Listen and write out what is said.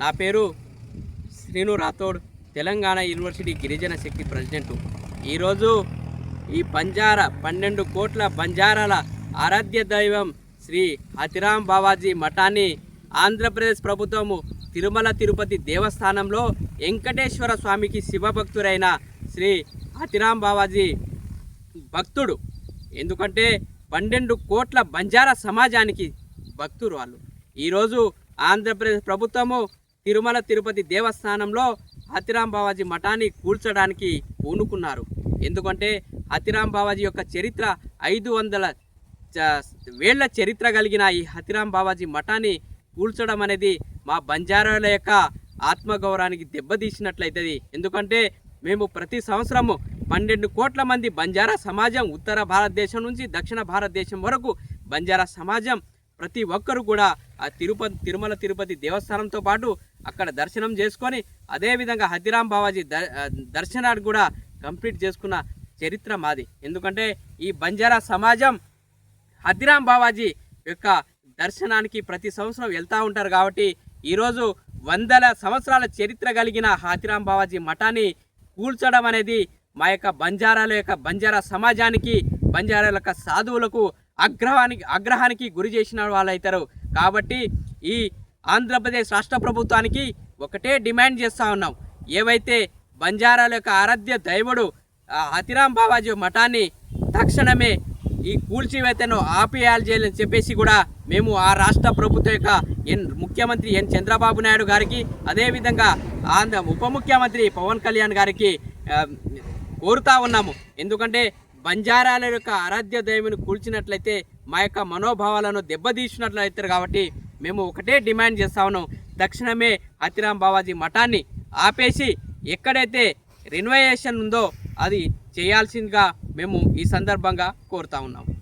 నా పేరు శ్రీను రాథోడ్ తెలంగాణ యూనివర్సిటీ గిరిజన శక్తి ప్రెసిడెంట్. ఈరోజు ఈ బంజారా పన్నెండు కోట్ల బంజారాల ఆరాధ్య దైవం శ్రీ అతిరాం బావాజీ మఠాన్ని ఆంధ్రప్రదేశ్ ప్రభుత్వము తిరుమల తిరుపతి దేవస్థానంలో వెంకటేశ్వర స్వామికి శివభక్తుడైన శ్రీ అతిరాం బావాజీ భక్తుడు. ఎందుకంటే పన్నెండు కోట్ల బంజారా సమాజానికి భక్తులు వాళ్ళు ఈరోజు ఆంధ్రప్రదేశ్ ప్రభుత్వము తిరుమల తిరుపతి దేవస్థానంలో హతిరాం బావాజీ మఠాన్ని కూల్చడానికి పూనుకున్నారు. ఎందుకంటే హతిరాం బావాజీ యొక్క చరిత్ర ఐదు వందల చ- వేళ్ళ చరిత్ర కలిగిన ఈ హతిరాం బావాజీ మఠాన్ని కూల్చడం అనేది మా బంజారాల యొక్క ఆత్మగౌరవానికి దెబ్బతీసినట్లయితుంది. ఎందుకంటే మేము ప్రతి సంవత్సరము పన్నెండు కోట్ల మంది బంజారా సమాజం ఉత్తర భారతదేశం నుంచి దక్షిణ భారతదేశం వరకు బంజారా సమాజం ప్రతి ఒక్కరు కూడా ఆ తిరుపతి తిరుమల తిరుపతి దేవస్థానంతో పాటు అక్కడ దర్శనం చేసుకొని అదేవిధంగా హతిరాం బావాజీ ద- దర్శనాన్ని కూడా కంప్లీట్ చేసుకున్న చరిత్ర మాది. ఎందుకంటే ఈ బంజారా సమాజం హతిరాం బావాజీ యొక్క దర్శనానికి ప్రతి సంవత్సరం వెళ్తూ ఉంటారు కాబట్టి ఈరోజు వందల సంవత్సరాల చరిత్ర కలిగిన హాతిరాం బావాజీ మఠాన్ని కూల్చడం అనేది మా యొక్క బంజారాల యొక్క బంజారా సమాజానికి బంజారాల యొక్క సాధువులకు అగ్రహానికి అగ్రహానికి గురి చేసిన వాళ్ళు అవుతారు కాబట్టి ఈ ఆంధ్రప్రదేశ్ రాష్ట్ర ప్రభుత్వానికి ఒకటే డిమాండ్ చేస్తూ ఉన్నాం. ఏవైతే బంజారాల యొక్క ఆరాధ్య దైవుడు హతిరాం బాబాజీ మఠాన్ని తక్షణమే ఈ కూల్చివేతను ఆపేయాలి చేయాలని చెప్పేసి కూడా మేము ఆ రాష్ట్ర ప్రభుత్వం యొక్క ఎన్ ముఖ్యమంత్రి ఎన్ చంద్రబాబు నాయుడు గారికి అదేవిధంగా ఆంధ్ర ఉప ముఖ్యమంత్రి పవన్ కళ్యాణ్ గారికి కోరుతా ఉన్నాము. ఎందుకంటే బంజారాల యొక్క ఆరాధ్య దైవుని కూల్చినట్లయితే మా యొక్క మనోభావాలను దెబ్బతీసినట్లయితారు కాబట్టి మేము ఒకటే డిమాండ్ చేస్తా ఉన్నాం. తక్షణమే హతిరాం బావాజీ మఠాన్ని ఆపేసి ఎక్కడైతే రినోవేషన్ ఉందో అది చేయాల్సిందిగా మేము ఈ సందర్భంగా కోరుతా ఉన్నాము